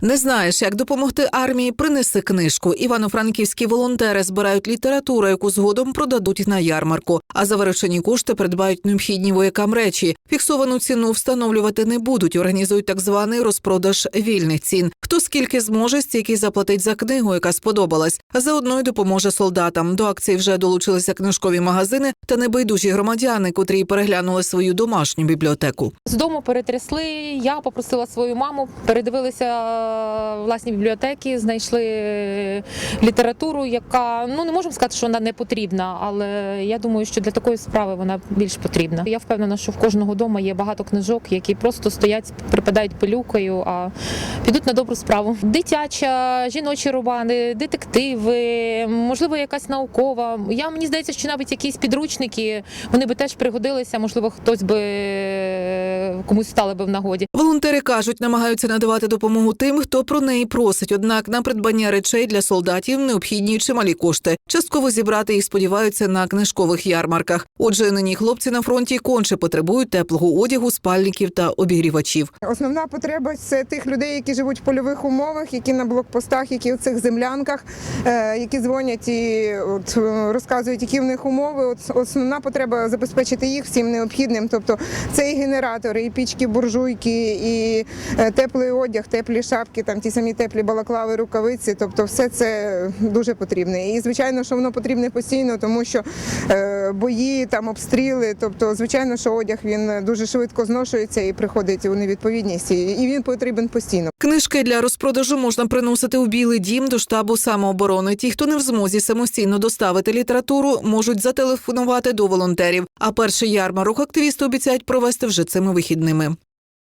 Не знаєш, як допомогти армії? Принеси книжку. Івано-франківські волонтери збирають літературу, яку згодом продадуть на ярмарку. А за виручені кошти придбають необхідні воякам речі. Фіксовану ціну встановлювати не будуть. Організують так званий розпродаж вільних цін. Хто скільки зможе, стільки заплатить за книгу, яка сподобалась. А заодно й допоможе солдатам. До акції вже долучилися книжкові магазини та небайдужі громадяни, котрі переглянули свою домашню бібліотеку. З дому перетрясли. Я попросила свою маму, передивилися власні бібліотеки, знайшли літературу, яка ну не можемо сказати, що вона не потрібна, але я думаю, що для такої справи вона більш потрібна. Я впевнена, що в кожного дома є багато книжок, які просто стоять, припадають пилюкою, а підуть на добру справу. Дитяча, жіночі романи, детективи, можливо, якась наукова. Я мені здається, що навіть якісь підручники вони би теж пригодилися. Можливо, хтось би комусь стали би в нагоді. Волонтери кажуть, намагаються надавати допомогу тим, хто про неї просить. Однак на придбання речей для солдатів необхідні чималі кошти. Частково зібрати їх сподіваються на книжкових ярмарках. Отже, нині хлопці на фронті конче потребують теплого одягу, спальників та обігрівачів. Основна потреба це тих людей, які живуть в польових умовах, які на блокпостах, які у цих землянках, е, які дзвонять і от, е, розказують, які в них умови. От основна потреба забезпечити їх всім необхідним. Тобто це і генератори, і пічки, буржуйки, і е, теплий одяг, теплі шапки, там ті самі теплі балаклави, рукавиці. Тобто, все це дуже потрібне. І звичайно, що воно потрібне постійно, тому що е, бої, там обстріли. Тобто, звичайно, що одяг він дуже швидко зношується і приходить у невідповідність, і він потрібен постійно. Книжки для розпродажу можна приносити у Білий дім до штабу самооборони. Ті, хто не в змозі самостійно доставити літературу, можуть зателефонувати до волонтерів. А перший ярмарок активісти обіцяють провести вже цими вихідними необхідними.